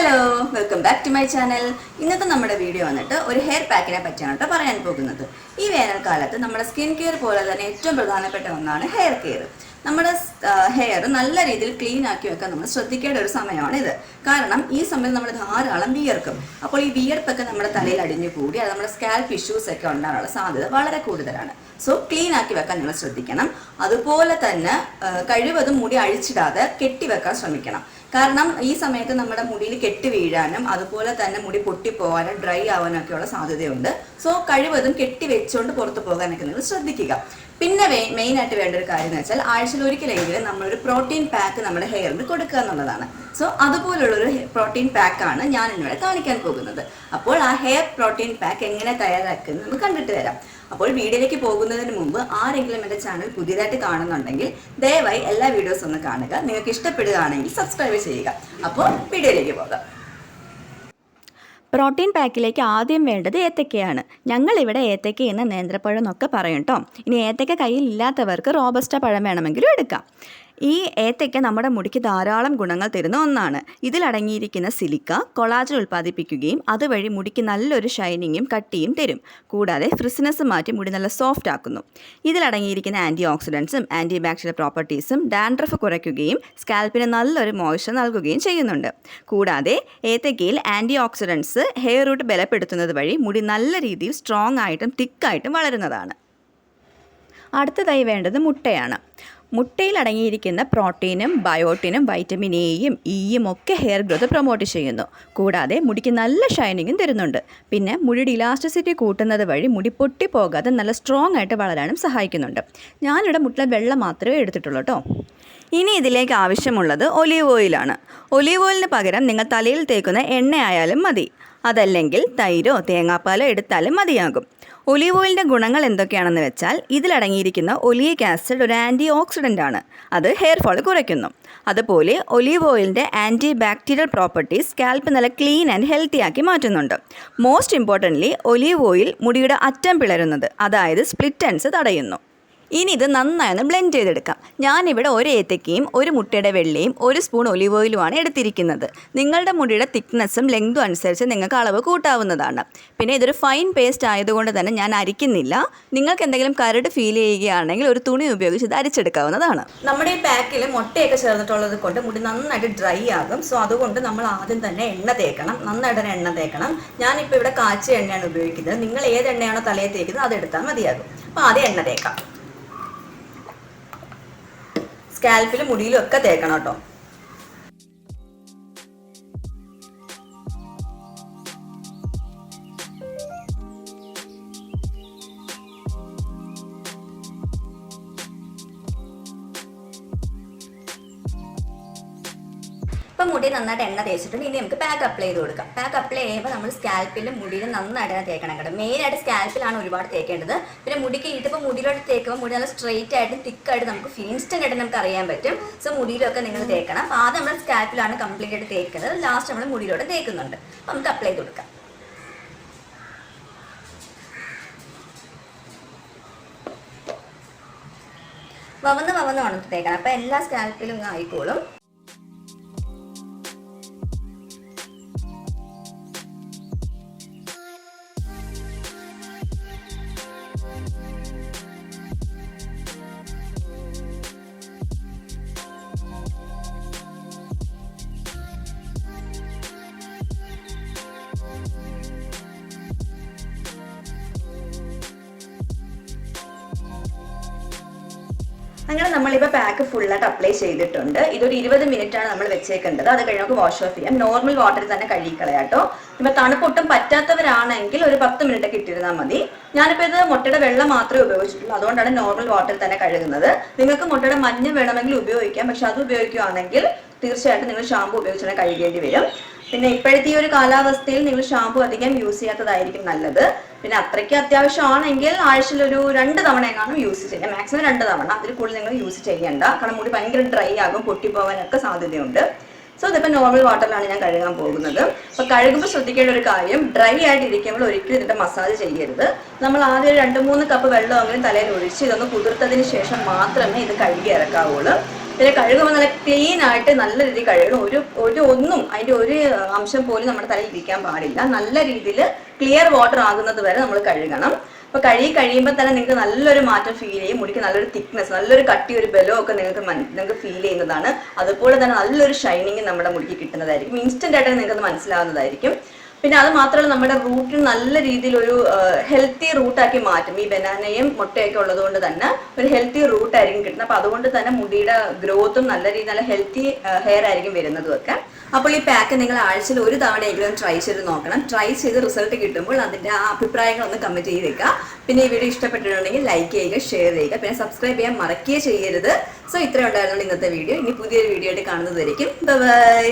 Hello welcome back to my channel ഇന്നത്തെ നമ്മുടെ video വന്നിട്ട് ഒരു ഹെയർ പാക്കിനെ പറ്റിയാണ് കേട്ടോ പറയാൻ പോകുന്നത്. ഈ വേനൽക്കാലത്ത് നമ്മുടെ സ്കിൻ കെയർ പോലെ തന്നെ ഏറ്റവും പ്രധാനപ്പെട്ട ഒന്നാണ് ഹെയർ കെയർ നമ്മുടെ ഹെയർ നല്ല രീതിയിൽ ക്ലീൻ ആക്കി വെക്കാൻ നമ്മൾ ശ്രദ്ധിക്കേണ്ട ഒരു സമയമാണ് ഇത്. കാരണം ഈ സമയത്ത് നമ്മൾ ധാരാളം വിയർക്കും. അപ്പോൾ ഈ വിയർപ്പൊക്കെ നമ്മുടെ തലയിൽ അടിഞ്ഞു കൂടി അത് നമ്മുടെ സ്കാൽപ്പ് ഇഷ്യൂസ് ഒക്കെ ഉണ്ടാകാനുള്ള സാധ്യത വളരെ കൂടുതലാണ്. സോ ക്ലീൻ ആക്കി വെക്കാൻ നിങ്ങൾ ശ്രദ്ധിക്കണം. അതുപോലെ തന്നെ കഴിവതും മുടി അഴിച്ചിടാതെ കെട്ടിവെക്കാൻ ശ്രമിക്കണം. കാരണം ഈ സമയത്ത് നമ്മുടെ മുടിയിൽ കെട്ടി വീഴാനും അതുപോലെ തന്നെ മുടി പൊട്ടിപ്പോകാനും ഡ്രൈ ആവാനും ഒക്കെയുള്ള സാധ്യതയുണ്ട്. സോ കഴിവതും കെട്ടി വെച്ചുകൊണ്ട് പുറത്തു പോകാനൊക്കെ നിങ്ങൾ ശ്രദ്ധിക്കുക. പിന്നെ മെയിൻ ആയിട്ട് വേണ്ട ഒരു കാര്യം എന്ന് വെച്ചാൽ ആഴ്ചയിൽ ഒരിക്കലെങ്കിലും നമ്മളൊരു പ്രോട്ടീൻ പാക്ക് നമ്മുടെ ഹെയറിന് കൊടുക്കുക എന്നുള്ളതാണ്. സോ അതുപോലുള്ളൊരു പ്രോട്ടീൻ പാക്കാണ് ഞാൻ ഇന്നിവിടെ കാണിക്കാൻ പോകുന്നത്. അപ്പോൾ ആ ഹെയർ പ്രോട്ടീൻ പാക്ക് എങ്ങനെ തയ്യാറാക്കുന്നത് നമുക്ക് കണ്ടിട്ട് വരാം. അപ്പോൾ വീഡിയോയിലേക്ക് പോകുന്നതിന് മുമ്പ് ആരെങ്കിലും എന്റെ ചാനൽ പുതിയതായിട്ട് കാണുന്നുണ്ടെങ്കിൽ ദയവായി എല്ലാ വീഡിയോസും ഒന്ന് കാണുക. നിങ്ങൾക്ക് ഇഷ്ടപ്പെടുകയാണെങ്കിൽ സബ്സ്ക്രൈബ് ചെയ്യുക. അപ്പോൾ വീഡിയോയിലേക്ക് പോകാം. പ്രോട്ടീൻ പാക്കിലേക്ക് ആദ്യം വേണ്ടത് ഏത്തക്കയാണ്. ഞങ്ങളിവിടെ ഏത്തക്ക എന്ന നേന്ത്രപ്പഴം എന്നൊക്കെ പറയും കേട്ടോ ഇനി ഏത്തക്ക കയ്യിൽ ഇല്ലാത്തവർക്ക് റോബസ്റ്റ പഴം വേണമെങ്കിലും എടുക്കാം. ഈ ഏത്തയ്ക്ക നമ്മുടെ മുടിക്ക് ധാരാളം ഗുണങ്ങൾ തരുന്ന ഒന്നാണ്. ഇതിലടങ്ങിയിരിക്കുന്ന സിലിക്ക കൊളാജൻ ഉൽപ്പാദിപ്പിക്കുകയും അതുവഴി മുടിക്ക് നല്ലൊരു ഷൈനിങ്ങും കട്ടിയും തരും. കൂടാതെ ഫ്രിസ്നസ് മാറ്റി മുടി നല്ല സോഫ്റ്റ് ആക്കുന്നു. ഇതിലടങ്ങിയിരിക്കുന്ന ആന്റി ഓക്സിഡൻസും ആന്റി ബാക്ടീരിയൽ പ്രോപ്പർട്ടീസും ഡാൻഡ്രഫ് കുറയ്ക്കുകയും സ്കാൽപ്പിന് നല്ലൊരു മോയ്സ്ചർ നൽകുകയും ചെയ്യുന്നുണ്ട്. കൂടാതെ ഏത്തക്കയിൽ ആന്റി ഓക്സിഡൻസ് ഹെയർ റൂട്ട് ബലപ്പെടുത്തുന്നത് വഴി മുടി നല്ല രീതിയിൽ സ്ട്രോങ് ആയിട്ടും തിക്കായിട്ടും വളരുന്നതാണ്. അടുത്തതായി വേണ്ടത് മുട്ടയാണ്. മുട്ടയിൽ അടങ്ങിയിരിക്കുന്ന പ്രോട്ടീനും ബയോട്ടിനും വൈറ്റമിൻ എയും ഇയും ഒക്കെ ഹെയർ ഗ്രോത്ത് പ്രൊമോട്ട് ചെയ്യുന്നു. കൂടാതെ മുടിക്ക് നല്ല ഷൈനിങ്ങും തരുന്നുണ്ട്. പിന്നെ മുടിയുടെ ഇലാസ്റ്റിസിറ്റി കൂട്ടുന്നത് വഴി മുടി പൊട്ടിപ്പോകാതെ നല്ല സ്ട്രോങ് ആയിട്ട് വളരാനും സഹായിക്കുന്നുണ്ട്. ഞാനിവിടെ മുട്ടിലെ വെള്ളം മാത്രമേ എടുത്തിട്ടുള്ളൂ കേട്ടോ ഇനി ഇതിലേക്ക് ആവശ്യമുള്ളത് ഒലീവ് ഓയിലാണ് ഒലീവ് ഓയിലിന് പകരം നിങ്ങൾ തലയിൽ തേക്കുന്ന എണ്ണയായാലും മതി. അതല്ലെങ്കിൽ തൈരോ തേങ്ങാപ്പാലോ എടുത്താലും മതിയാകും. ഒലീവ് ഓയിലിന്റെ ഗുണങ്ങൾ എന്തൊക്കെയാണെന്ന് വെച്ചാൽ ഇതിലടങ്ങിയിരിക്കുന്ന ഒലിയിക് ആസിഡ് ഒരു ആന്റി ഓക്സിഡന്റ് ആണ്. അത് ഹെയർ ഫോൾ കുറയ്ക്കുന്നു. അതുപോലെ ഒലീവ് ഓയിലിന്റെ ആന്റി ബാക്ടീരിയൽ പ്രോപ്പർട്ടീസ് സ്കാൽപ്പ് നല്ല ക്ലീൻ ആൻഡ് ഹെൽത്തി ആക്കി മാറ്റുന്നുണ്ട്. മോസ്റ്റ് ഇമ്പോർട്ടന്റ്ലി ഒലീവ് ഓയിൽ മുടിയുടെ അറ്റം പിളരുന്നത് അതായത് സ്പ്ലിറ്റൻസ് തടയുന്നു. ഇനി ഇത് നന്നായി ഒന്ന് ബ്ലെൻഡ് ചെയ്തെടുക്കാം. ഞാനിവിടെ ഒരു ഏത്തക്കയും ഒരു മുട്ടയുടെ വെള്ളയും ഒരു സ്പൂൺ ഒലിവ് ഓയിലുമാണ് എടുത്തിരിക്കുന്നത്. നിങ്ങളുടെ മുടിയുടെ തിക്നെസ്സും ലെങ്തും അനുസരിച്ച് നിങ്ങൾക്ക് അളവ് കൂട്ടാവുന്നതാണ്. പിന്നെ ഇതൊരു ഫൈൻ പേസ്റ്റ് ആയതുകൊണ്ട് തന്നെ ഞാൻ അരിക്കുന്നില്ല. നിങ്ങൾക്ക് എന്തെങ്കിലും കരട് ഫീൽ ചെയ്യുകയാണെങ്കിൽ ഒരു തുണി ഉപയോഗിച്ച് ഇത് അരിച്ചെടുക്കാവുന്നതാണ്. നമ്മുടെ ഈ പാക്കിൽ മുട്ടയൊക്കെ ചേർന്നിട്ടുള്ളത് കൊണ്ട് മുടി നന്നായിട്ട് ഡ്രൈ ആകും. സോ അതുകൊണ്ട് നമ്മൾ ആദ്യം തന്നെ എണ്ണ തേക്കണം. നന്നായിട്ട് തന്നെ എണ്ണ തേക്കണം. ഞാനിപ്പോൾ ഇവിടെ കാച്ചിയ എണ്ണയാണ് ഉപയോഗിക്കുന്നത്. നിങ്ങൾ ഏത് എണ്ണയാണോ തലയിൽ തേക്കുന്നത് അത് എടുത്താൽ മതിയാകും. അപ്പോൾ ആദ്യം എണ്ണ തേക്കാം. സ്കാൽപ്പിലും മുടിയിലും ഒക്കെ തേക്കണം കേട്ടോ. ഇപ്പം മുടി നന്നായിട്ട് എണ്ണ തേച്ചിട്ടുണ്ട്. ഇനി നമുക്ക് പാക്ക് അപ്ലൈ ചെയ്ത് കൊടുക്കാം. പാക്ക് അപ്ലൈ ചെയ്യുമ്പോൾ നമ്മൾ സ്കാൽപ്പിലും മുടിയിലും നന്നായിട്ട് തന്നെ തേക്കണം കേട്ടോ. മെയിനായിട്ട് സ്കാൽപ്പിലാണ് ഒരുപാട് തേക്കേണ്ടത്. പിന്നെ മുടിക്ക് ഇതിപ്പോൾ മുടിയിലോട്ട് തേക്കുമ്പോൾ മുടി നല്ല സ്ട്രെയിറ്റ് ആയിട്ടും തിക്കായിട്ട് നമുക്ക് ഇൻസ്റ്റന്റ് ആയിട്ട് നമുക്ക് അറിയാൻ പറ്റും. സോ മുടിയിലൊക്കെ നിങ്ങൾ തേക്കണം. അപ്പോൾ ആദ്യം നമ്മൾ സ്കാൽപ്പിലാണ് കംപ്ലീറ്റ് ആയിട്ട് തേക്കുന്നത്. ലാസ്റ്റ് നമ്മൾ മുടിയിലോട്ട് തേക്കുന്നുണ്ട്. അപ്പോൾ നമുക്ക് അപ്ലൈ ചെയ്ത് കൊടുക്കാം. വവന്ന് വവന്ന് തേക്കണം. അപ്പോൾ എല്ലാ സ്കാൽപ്പിലും ആയിക്കോളും. അങ്ങനെ നമ്മളിപ്പോൾ പാക്ക് ഫുള്ളായിട്ട് അപ്ലൈ ചെയ്തിട്ടുണ്ട്. ഇതൊരു ഇരുപത് മിനിറ്റ് ആണ് നമ്മൾ വെച്ചേക്കേണ്ടത്. അത് കഴിഞ്ഞ് നമുക്ക് വാഷ് ഓഫ് ചെയ്യാം. നോർമൽ വാട്ടറിൽ തന്നെ കഴുകിക്കളയാട്ടോ. ഇപ്പൊ തണുപ്പൊട്ടും പറ്റാത്തവരാണെങ്കിൽ ഒരു പത്ത് മിനിറ്റ് ഒക്കെ ഇട്ടിരുന്നാൽ മതി. ഞാനിപ്പോൾ ഇത് മുട്ടയുടെ വെള്ളം മാത്രമേ ഉപയോഗിച്ചിട്ടുള്ളൂ. അതുകൊണ്ടാണ് നോർമൽ വാട്ടറിൽ തന്നെ കഴുകുന്നത്. നിങ്ങൾക്ക് മുട്ടയുടെ മഞ്ഞ വേണമെങ്കിൽ ഉപയോഗിക്കാം. പക്ഷെ അത് ഉപയോഗിക്കുകയാണെങ്കിൽ തീർച്ചയായിട്ടും നിങ്ങൾ ഷാമ്പു ഉപയോഗിച്ച് തന്നെ കഴുകേണ്ടി വരും. പിന്നെ ഇപ്പോഴത്തെ ഈ ഒരു കാലാവസ്ഥയിൽ നിങ്ങൾ ഷാമ്പു അധികം യൂസ് ചെയ്യാത്തതായിരിക്കും നല്ലത്. പിന്നെ അത്രയ്ക്ക് അത്യാവശ്യമാണെങ്കിൽ ആഴ്ചയിൽ ഒരു രണ്ട് തവണ എങ്ങാനും യൂസ് ചെയ്യാം മാക്സിമം രണ്ട് തവണ. അതിൽ കൂടുതൽ നിങ്ങൾ യൂസ് ചെയ്യേണ്ട. കാരണം മുടി ഭയങ്കര ഡ്രൈ ആകും പൊട്ടിപ്പോവാനൊക്കെ സാധ്യതയുണ്ട്. സോ ഇതിപ്പോൾ നോർമൽ വാട്ടറിലാണ് ഞാൻ കഴുകാൻ പോകുന്നത്. അപ്പോൾ കഴുകുമ്പോൾ ശ്രദ്ധിക്കേണ്ട ഒരു കാര്യം ഡ്രൈ ആയിട്ട് ഇരിക്കുമ്പോൾ ഒരിക്കലും ഇതിന്റെ മസാജ് ചെയ്യരുത്. നമ്മൾ ആദ്യം രണ്ട് മൂന്ന് കപ്പ് വെള്ളം അങ്ങനെ തലയിൽ ഒഴിച്ച് ഇതൊന്ന് കുതിർത്തതിന് ശേഷം മാത്രമേ ഇത് കഴുകി ഇറക്കാവുള്ളൂ. പിന്നെ കഴുകുമ്പോൾ നല്ല ക്ലീൻ ആയിട്ട് നല്ല രീതിയിൽ കഴുകണം. ഒരു ഒരു ഒന്നും അതിന്റെ ഒരു അംശം പോലും നമ്മുടെ തലയിൽ ഇരിക്കാൻ പാടില്ല. നല്ല രീതിയിൽ ക്ലിയർ വാട്ടർ ആകുന്നത് വരെ നമ്മൾ കഴുകണം. അപ്പൊ കഴുകി കഴിയുമ്പോൾ തന്നെ നിങ്ങൾക്ക് നല്ലൊരു മാറ്റം ഫീൽ ചെയ്യും. മുടിക്ക് നല്ലൊരു തിക്നെസ് നല്ലൊരു കട്ടി ഒരു ബലോ ഒക്കെ നിങ്ങൾക്ക് നിങ്ങൾക്ക് ഫീൽ ചെയ്യുന്നതാണ്. അതുപോലെ തന്നെ നല്ലൊരു ഷൈനിങ് നമ്മുടെ മുടിക്ക് കിട്ടുന്നതായിരിക്കും. ഇൻസ്റ്റന്റ് ആയിട്ട് നിങ്ങൾക്ക് മനസ്സിലാവുന്നതായിരിക്കും. പിന്നെ അത് മാത്രമല്ല നമ്മുടെ റൂട്ടിന് നല്ല രീതിയിൽ ഒരു ഹെൽത്തി റൂട്ടാക്കി മാറ്റും. ഈ ബനാനയും മുട്ടയൊക്കെ ഉള്ളത് കൊണ്ട് തന്നെ ഒരു ഹെൽത്തി റൂട്ട് ആയിരിക്കും കിട്ടുന്നത്. അപ്പൊ അതുകൊണ്ട് തന്നെ മുടിയുടെ ഗ്രോത്തും നല്ല രീതിയിൽ നല്ല ഹെൽത്തി ഹെയർ ആയിരിക്കും വരുന്നതും ഒക്കെ. അപ്പോൾ ഈ പാക്ക് നിങ്ങൾ ആഴ്ചയിൽ ഒരു തവണയെങ്കിലും ട്രൈ ചെയ്ത് നോക്കണം. ട്രൈ ചെയ്ത് റിസൾട്ട് കിട്ടുമ്പോൾ അതിന്റെ ആ അഭിപ്രായങ്ങൾ ഒന്ന് കമന്റ് ചെയ്ത് വെക്കുക പിന്നെ ഈ വീഡിയോ ഇഷ്ടപ്പെട്ടിട്ടുണ്ടെങ്കിൽ ലൈക്ക് ചെയ്യുക ഷെയർ ചെയ്യുക. പിന്നെ സബ്സ്ക്രൈബ് ചെയ്യാൻ മറക്കുകയേ ചെയ്യരുത്. സോ ഇത്രയും ഉണ്ടായിരുന്നു ഇന്നത്തെ വീഡിയോ ഇനി പുതിയൊരു വീഡിയോ ആയിട്ട് കാണുന്നതായിരിക്കും. ബൈ